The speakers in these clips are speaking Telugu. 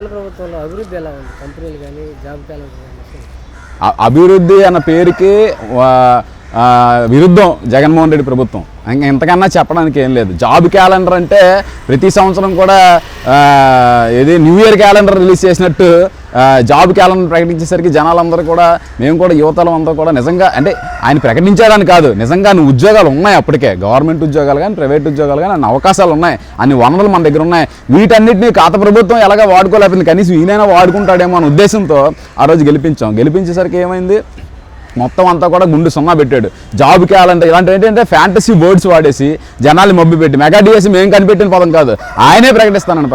ప్రభుత్వంలో అభివృద్ధి ఎలా ఉంది? కంపెనీలు కానీ జాబ్ క్యాలెండర్ కానీ అభివృద్ధి అన్న పేరుకి విరుద్ధం జగన్మోహన్ రెడ్డి ప్రభుత్వం. ఇంకా ఇంతకన్నా చెప్పడానికి ఏం లేదు. జాబ్ క్యాలెండర్ అంటే ప్రతి సంవత్సరం కూడా ఆ, ఏది న్యూ ఇయర్ క్యాలెండర్ రిలీజ్ చేసినట్టు జాబ్ క్యాలెండర్ ప్రకటించేసరికి జనాలందరూ కూడా మేము కూడా యువతలం అంతా కూడా నిజంగా అంటే ఆయన ప్రకటించారని కాదు నిజంగా అన్ని ఉద్యోగాలు ఉన్నాయి అప్పటికే. గవర్నమెంట్ ఉద్యోగాలు కానీ ప్రైవేట్ ఉద్యోగాలు కానీ అన్ని అవకాశాలు ఉన్నాయి. అన్ని వనరులు మన దగ్గర ఉన్నాయి. వీటన్నిటిని ఖాత ప్రభుత్వం ఎలాగ వాడుకోలేకపోయింది? కనీసం ఈయనైనా వాడుకుంటాడేమో అనే ఉద్దేశంతో ఆ రోజు గెలిపించాం. గెలిపించేసరికి ఏమైంది? మొత్తం అంతా కూడా గుండు సున్నా పెట్టాడు. జాబ్ క్యాలెండర్ ఇలాంటి ఏంటంటే ఫ్యాంటసీ వర్డ్స్ వాడేసి జనాలు మబ్బి పెట్టి మెగా డిఎస్సి మేము కనిపెట్టిన పదం కాదు. ఆయనే ప్రకటిస్తానని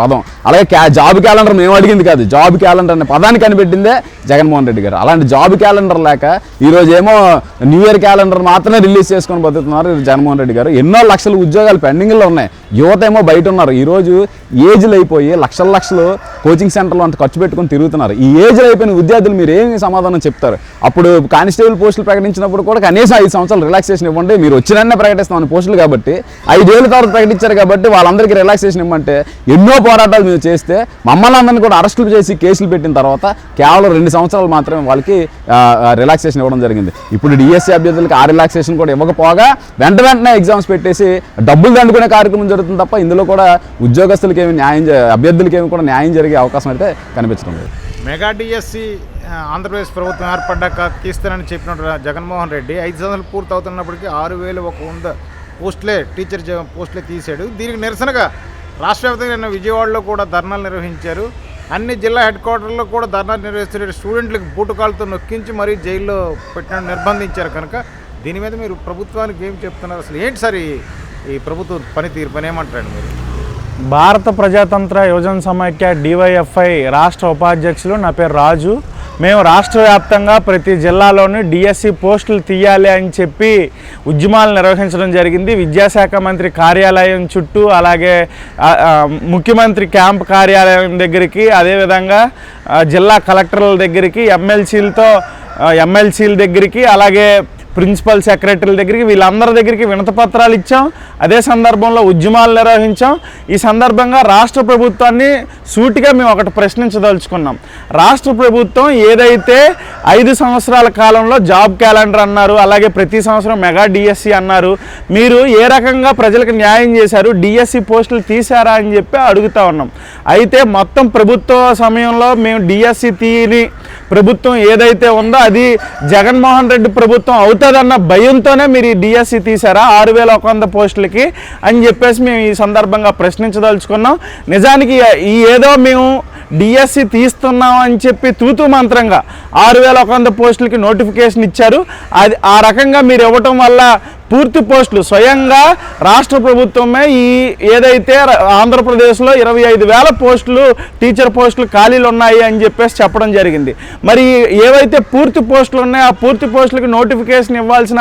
పదం. అలాగే క్యా జాబ్ క్యాలెండర్ మేము అడిగింది కాదు. జాబ్ క్యాలెండర్ అనే పదాన్ని కనిపెట్టిందే జగన్మోహన్ రెడ్డి గారు. అలాంటి జాబ్ క్యాలెండర్ లేక ఈరోజు ఏమో న్యూ ఇయర్ క్యాలెండర్ మాత్రమే రిలీజ్ చేసుకొని బతుకుతున్నారు జగన్మోహన్ రెడ్డి గారు. ఎన్నో లక్షల ఉద్యోగాలు పెండింగ్లో ఉన్నాయి. యువత ఏమో బయట ఉన్నారు. ఈరోజు ఏజ్లు అయిపోయి లక్షల లక్షలు కోచింగ్ సెంటర్లో అంత ఖర్చు పెట్టుకుని తిరుగుతున్నారు. ఈ ఏజ్లో అయిపోయిన విద్యార్థులు మీరు ఏమి సమాధానం చెప్తారు? అప్పుడు కానిస్టేబుల్ పోస్టులు ప్రకటించినప్పుడు కూడా కనీసం ఐదు సంవత్సరాలు రిలాక్సేషన్ ఇవ్వండి. మీరు వచ్చినన్నే ప్రకటిస్తామని పోస్టులు కాబట్టి ఐదేళ్ళ తర్వాత ప్రకటించారు కాబట్టి వాళ్ళందరికీ రిలాక్సేషన్ ఇవ్వమంటే ఎన్నో పోరాటాలు మీరు చేస్తే మమ్మల్ని అందరినీ కూడా అరెస్టులు చేసి కేసులు పెట్టిన తర్వాత కేవలం రెండు సంవత్సరాలు మాత్రమే వాళ్ళకి రిలాక్సేషన్ ఇవ్వడం జరిగింది. ఇప్పుడు డిఎస్సీ అభ్యర్థులకు ఆ రిలాక్సేషన్ కూడా ఇవ్వకపోగా వెంట వెంటనే ఎగ్జామ్స్ పెట్టేసి డబ్బులు దండుకునే కార్యక్రమం జరుగుతుంది తప్ప ఇందులో కూడా ఉద్యోగస్తులకి ఏమి న్యాయం అభ్యర్థులకి ఏమి కూడా న్యాయం జరిగింది జరిగే అవకాశం అయితే కనిపిస్తుంది మెగా డిఎస్సి ఆంధ్రప్రదేశ్ ప్రభుత్వం ఏర్పడ్డాక తీస్తానని చెప్పిన జగన్మోహన్ రెడ్డి ఐదు సంవత్సరాలు పూర్తి అవుతున్నప్పటికీ ఆరు వేలు ఒక వంద పోస్టులే టీచర్ జ- పోస్టులే తీశాడు. దీనికి నిరసనగా రాష్ట్ర వ్యాప్తంగా విజయవాడలో కూడా ధర్నాలు నిర్వహించారు. అన్ని జిల్లా హెడ్ క్వార్టర్లో కూడా ధర్నాలు నిర్వహిస్తున్న స్టూడెంట్లకు బూటకాలతో నొక్కించి మరీ జైల్లో పెట్టిన నిర్బంధించారు కనుక దీని మీద మీరు ప్రభుత్వానికి ఏం చెప్తున్నారు? అసలు ఏంటి సార్ ఈ ప్రభుత్వ పనితీరు? పని ఏమంటారండి మీరు? భారత ప్రజాతంత్ర యువజన సమైక్య డివైఎఫ్ఐ రాష్ట్ర ఉపాధ్యక్షులు నా పేరు రాజు. మేము రాష్ట్ర వ్యాప్తంగా ప్రతి జిల్లాలోనూ డిఎస్సి పోస్టులు తీయాలి అని చెప్పి ఉద్యమాలు నిర్వహించడం జరిగింది. విద్యాశాఖ మంత్రి కార్యాలయం చుట్టూ అలాగే ముఖ్యమంత్రి క్యాంప్ కార్యాలయం దగ్గరికి అదేవిధంగా జిల్లా కలెక్టర్ల దగ్గరికి ఎమ్మెల్సీలతో ఎమ్మెల్సీల దగ్గరికి అలాగే ప్రిన్సిపల్ సెక్రటరీల దగ్గరికి వీళ్ళందరి దగ్గరికి వినతపత్రాలు ఇచ్చాం. అదే సందర్భంలో ఉద్యమాలు నిర్వహించాం. ఈ సందర్భంగా రాష్ట్ర ప్రభుత్వాన్ని సూటిగా మేము ఒకటి ప్రశ్నించదలుచుకున్నాం. రాష్ట్ర ప్రభుత్వం ఏదైతే ఐదు సంవత్సరాల కాలంలో జాబ్ క్యాలెండర్ అన్నారు అలాగే ప్రతి సంవత్సరం మెగా డిఎస్సి అన్నారు మీరు ఏ రకంగా ప్రజలకు న్యాయం చేశారు డిఎస్సి పోస్టులు తీశారా అని చెప్పి అడుగుతా ఉన్నాం. అయితే మొత్తం ప్రభుత్వ సమయంలో మేము డిఎస్సి తీని ప్రభుత్వం ఏదైతే ఉందో అది జగన్మోహన్ రెడ్డి ప్రభుత్వం అవుతుందన్న భయంతోనే మీరు ఈ డిఎస్సి తీసారా ఆరు వేల ఒక వంద పోస్టులకి అని చెప్పేసి మేము ఈ సందర్భంగా ప్రశ్నించదలుచుకున్నాం. నిజానికి ఈ ఏదో మేము డిఎస్సి తీస్తున్నాం అని చెప్పి తూతు మంత్రంగా ఆరు వేల ఒక వంద పోస్టులకి నోటిఫికేషన్ ఇచ్చారు. అది ఆ రకంగా మీరు ఇవ్వటం వల్ల పూర్తి పోస్టులు. స్వయంగా రాష్ట్ర ప్రభుత్వమే ఈ ఏదైతే ఆంధ్రప్రదేశ్లో ఇరవై ఐదు వేల పోస్టులు టీచర్ పోస్టులు ఖాళీలు ఉన్నాయి అని చెప్పేసి చెప్పడం జరిగింది. మరి ఏవైతే పూర్తి పోస్టులు ఉన్నాయో ఆ పూర్తి పోస్టులకి నోటిఫికేషన్ ఇవ్వాల్సిన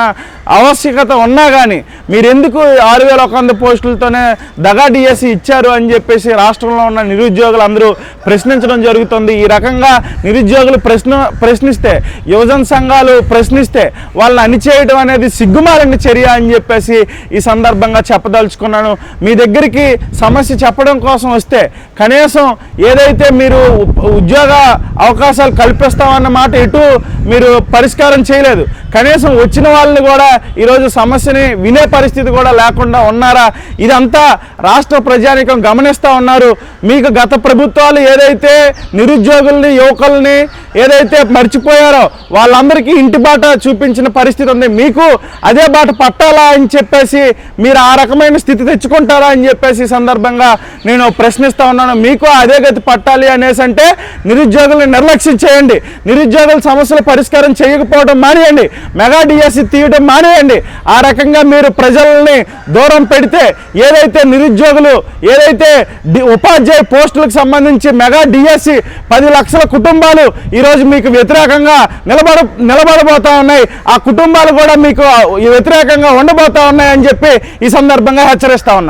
ఆవశ్యకత ఉన్నా కానీ మీరు ఎందుకు ఆరు వేల ఒక వంద పోస్టులతోనే దగా డిఎస్సి ఇచ్చారు అని చెప్పేసి రాష్ట్రంలో ఉన్న నిరుద్యోగులు అందరూ ప్రశ్నించడం జరుగుతుంది. ఈ రకంగా నిరుద్యోగులు ప్రశ్న ప్రశ్నిస్తే యువజన సంఘాలు ప్రశ్నిస్తే వాళ్ళని అణిచేయడం అనేది సిగ్గుమాలని చర్య అని చెప్పేసి ఈ సందర్భంగా చెప్పదలుచుకున్నాను. మీ దగ్గరికి సమస్య చెప్పడం కోసం వస్తే కనీసం ఏదైతే మీరు ఉద్యోగ అవకాశాలు కల్పిస్తామన్న మాట ఇటు మీరు పరిష్కారం చేయలేదు. కనీసం వచ్చిన వాళ్ళని కూడా ఈరోజు సమస్యని వినే పరిస్థితి కూడా లేకుండా ఉన్నారా? ఇదంతా రాష్ట్ర ప్రజానికం గమనిస్తూ ఉన్నారు. మీకు గత ప్రభుత్వాలు ఏదైతే నిరుద్యోగుల్ని యువకుల్ని ఏదైతే మర్చిపోయారో వాళ్ళందరికీ ఇంటి బాట చూపించిన పరిస్థితి ఉంది. మీకు అదే బాట పట్టాలా అని చెప్పేసి మీరు ఆ రకమైన స్థితి తెచ్చుకుంటారా అని చెప్పేసి సందర్భంగా నేను ప్రశ్నిస్తూ ఉన్నాను. మీకు అదే గతి పట్టాలి అనేసి అంటే నిరుద్యోగుల్ని నిర్లక్ష్యం చేయండి. నిరుద్యోగుల సమస్యలు పరిష్కారం చేయకపోవడం మానేయండి. మెగా డిఎస్సి తీయడం మానేయండి. ఆ రకంగా మీరు ప్రజల్ని దూరం పెడితే ఏదైతే నిరుద్యోగులు ఏదైతే ఉపాధ్యాయ పోస్టులకు సంబంధించి మెగా డిఎస్సి పది లక్షల కుటుంబాలు ఈరోజు మీకు వ్యతిరేకంగా నిలబడ నిలబడబోతా ఉన్నాయి. ఆ కుటుంబాలు కూడా మీకు వ్యతిరేకంగా ఉండబోతా ఉన్నాయి అని చెప్పి ఈ సందర్భంగా హెచ్చరిస్తా ఉన్నాను